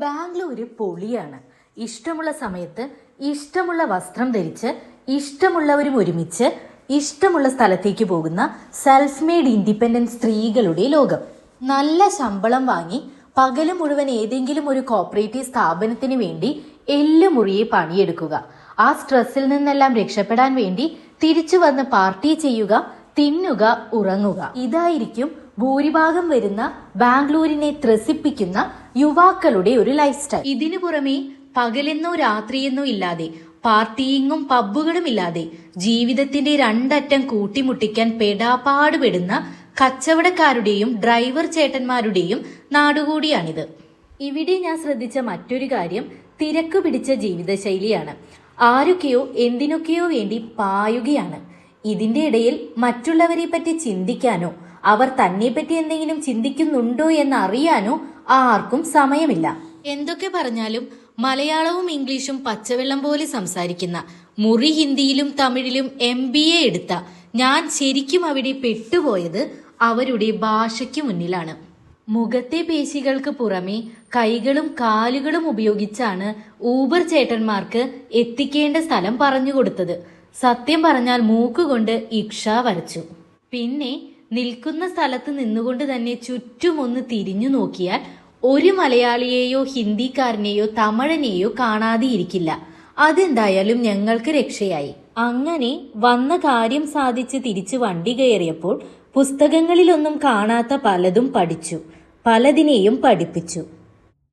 ബാംഗ്ലൂര് പൊളിയാണ്. ഇഷ്ടമുള്ള സമയത്ത് ഇഷ്ടമുള്ള വസ്ത്രം ധരിച്ച് ഇഷ്ടമുള്ളവരും ഒരുമിച്ച് ഇഷ്ടമുള്ള സ്ഥലത്തേക്ക് പോകുന്ന സെൽഫ് മെയ്ഡ് ഇൻഡിപെൻഡന്റ് സ്ത്രീകളുടെ ലോകം. നല്ല ശമ്പളം വാങ്ങി പകൽ മുഴുവൻ ഏതെങ്കിലും ഒരു കോപ്പറേറ്റീവ് സ്ഥാപനത്തിന് വേണ്ടി എല്ല് മുറിയെ പണിയെടുക്കുക. ആ സ്ട്രെസ്സിൽ നിന്നെല്ലാം രക്ഷപ്പെടാൻ വേണ്ടി തിരിച്ചു വന്ന് പാർട്ടി ചെയ്യുക തിന്നുക ഉറങ്ങുക. ഇതായിരിക്കും ഭൂരിഭാഗം വരുന്ന ബാംഗ്ലൂരിനെ ത്രസിപ്പിക്കുന്ന യുവാക്കളുടെ ഒരു ലൈഫ് സ്റ്റൈൽ ഇതിനു പുറമെ പകലെന്നോ രാത്രിയെന്നോ ഇല്ലാതെ പാർട്ടിയിങ്ങും പബ്ബുകളും ഇല്ലാതെ ജീവിതത്തിന്റെ രണ്ടറ്റം കൂട്ടിമുട്ടിക്കാൻ പെടാപ്പാടുപെടുന്ന കച്ചവടക്കാരുടെയും ഡ്രൈവർ ചേട്ടന്മാരുടെയും നാടുകൂടിയാണിത്. ഇവിടെ ഞാൻ ശ്രദ്ധിച്ച മറ്റൊരു കാര്യം തിരക്ക് പിടിച്ച ജീവിതശൈലിയാണ്. ആരൊക്കെയോ എന്തിനൊക്കെയോ വേണ്ടി പായുകയാണ്. ഇതിന്റെ ഇടയിൽ മറ്റുള്ളവരെ പറ്റി ചിന്തിക്കാനോ അവർ തന്നെപ്പറ്റി എന്തെങ്കിലും ചിന്തിക്കുന്നുണ്ടോ എന്ന് അറിയാനോ ആർക്കും സമയമില്ല. എന്തൊക്കെ പറഞ്ഞാലും മലയാളവും ഇംഗ്ലീഷും പച്ചവെള്ളം പോലെ സംസാരിക്കുന്ന മുറി ഹിന്ദിയിലും തമിഴിലും എം ബി എ എടുത്ത ഞാൻ ശരിക്കും അവിടെ പെട്ടുപോയത് അവരുടെ ഭാഷയ്ക്ക് മുന്നിലാണ്. മുഖത്തെ പേശികൾക്ക് പുറമെ കൈകളും കാലുകളും ഉപയോഗിച്ചാണ് ഊബർ ചേട്ടന്മാർക്ക് എത്തിക്കേണ്ട സ്ഥലം പറഞ്ഞു കൊടുത്തത്. സത്യം പറഞ്ഞാൽ മൂക്കുകൊണ്ട് ഇക്ഷ വരച്ചു. പിന്നെ നിൽക്കുന്ന സ്ഥലത്ത് നിന്നുകൊണ്ട് തന്നെ ചുറ്റുമൊന്ന് തിരിഞ്ഞു നോക്കിയാൽ ഒരു മലയാളിയെയോ ഹിന്ദിക്കാരനെയോ തമിഴനെയോ കാണാതെ ഇരിക്കില്ല അതെന്തായാലും ഞങ്ങൾക്ക് രക്ഷയായി. അങ്ങനെ വന്ന കാര്യം സാധിച്ച് തിരിച്ച് വണ്ടി കയറിയപ്പോൾ പുസ്തകങ്ങളിലൊന്നും കാണാത്ത പലതും പഠിച്ചു. പലതിനെയും പഠിപ്പിച്ചു.